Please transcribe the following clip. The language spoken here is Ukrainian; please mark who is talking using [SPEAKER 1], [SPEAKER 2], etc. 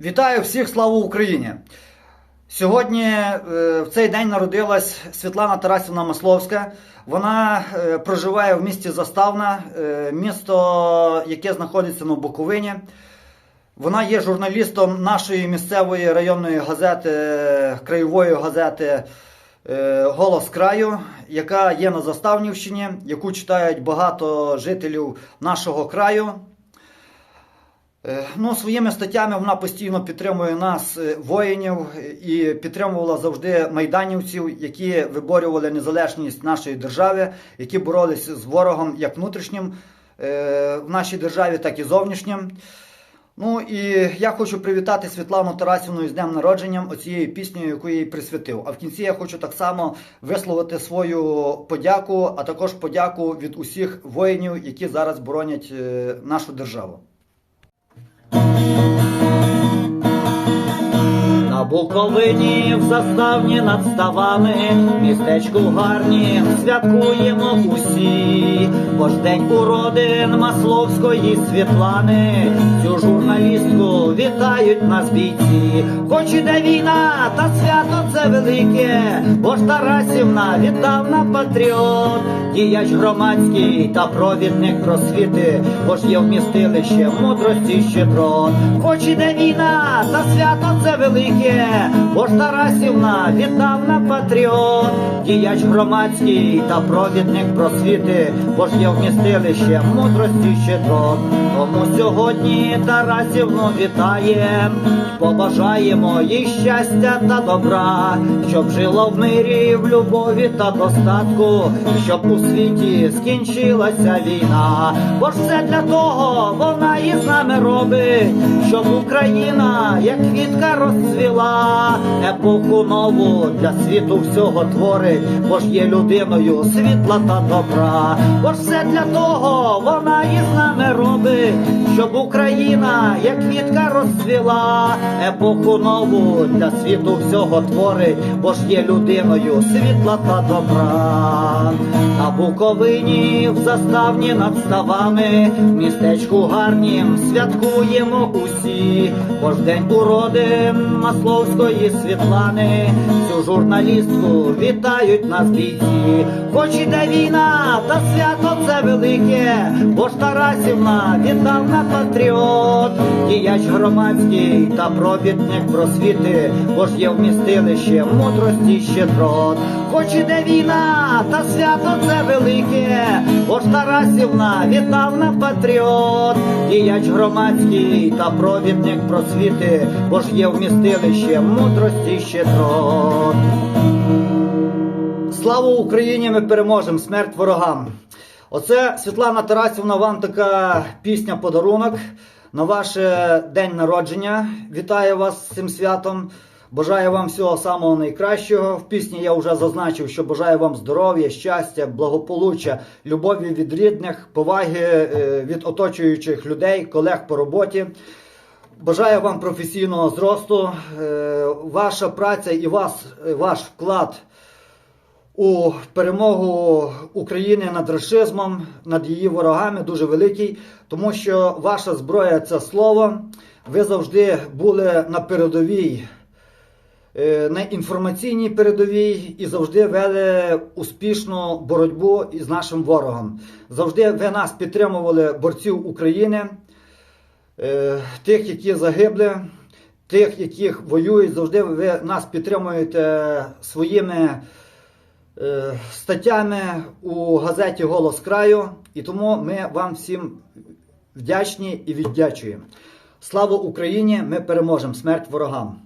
[SPEAKER 1] Вітаю всіх, слава Україні! Сьогодні е, в цей день народилась Світлана Тарасівна Масловська. Вона е, проживає в місті Заставна, е, місто, яке знаходиться на Буковині. Вона є журналістом нашої місцевої районної газети, краєвої газети Голос краю, яка є на Заставнівщині, яку читають багато жителів нашого краю. Е, Ну, своїми статтями вона постійно підтримує нас, е, воїнів, е, і підтримувала завжди майданівців, які виборювали незалежність нашої держави, які боролися з ворогом як внутрішнім в нашій державі, так і зовнішнім. Ну і я хочу привітати Світлану Тарасівну з днем народженням оцією піснею, яку я їй присвятив. А в кінці я хочу так само висловити свою подяку, а також подяку від усіх воїнів, які зараз боронять нашу державу. На Буковині в заставні над ставами, містечку гарні, святкуємо усі, бо ж день уродин Масловської Світлани, цю журналістку вітають нас бійці. Хоч іде війна, та свято це велике, бо ж Тарасівна віддавна патріот, діяч громадський та провідник просвіти, бо ж є вмістилище мудрості щедрот. Хоч іде війна, та свято це велике, бо ж Тарасівна віддавна патріот, діяч громадський та провідник просвіти, бо ж є вмістилище мудрості щедрот. Тому сьогодні Тарасівну вітаєм, побажаємо їй щастя та добра, щоб жило в мирі, в любові та достатку, щоб у світі скінчилася війна. Бо ж все для того вона і з нами робить, щоб Україна, як квітка розцвіла, епоху нову для світу всього творить, бо ж є людиною світла та добра. Бо ж все для того вона і з нами робить, щоб Україна, як квітка розцвіла, епоху нову для світу всього творить, бо ж є людиною світла та добра. На Буковині в заставні над ставами, в містечку гарнім святкуємо усі, бо ж день уродин Масловської Світлани, цю журналістку вітають нас бійці. Хоч іде війна, та свято це велике, бо ж Тарасівна віддавна патріот, діяч громадський та провідник просвіти, бо ж є вмістилище мудрості щедрот. Хоч іде війна, та свято це велике, бо ж Тарасівна віддавна патріот, діяч громадський та провідник просвіти, бо ж є вмістилище мудрості щедрот. Слава Україні! Ми переможемо! Смерть ворогам! Оце Світлана Тарасівна, вам така пісня подарунок на ваш день народження. Вітаю вас з цим святом. Бажаю вам всього самого найкращого. В пісні я вже зазначив, що бажаю вам здоров'я, щастя, благополуччя, любові від рідних, поваги е, від оточуючих людей, колег по роботі. Бажаю вам професійного зросту. Е, Ваша праця і вас, е, ваш вклад у перемогу України над расизмом, над її ворогами дуже великий, тому що ваша зброя це слово. Ви завжди були на передовій, е, на інформаційній передовій і завжди вели успішну боротьбу із нашим ворогом. Завжди ви нас підтримували борців України, е, тих, які загибли, тих, яких воюють. Завжди ви нас підтримуєте своїми статтями у газеті Голос краю, і тому ми вам всім вдячні і віддячуємо. Слава Україні! Ми переможемо! Смерть ворогам!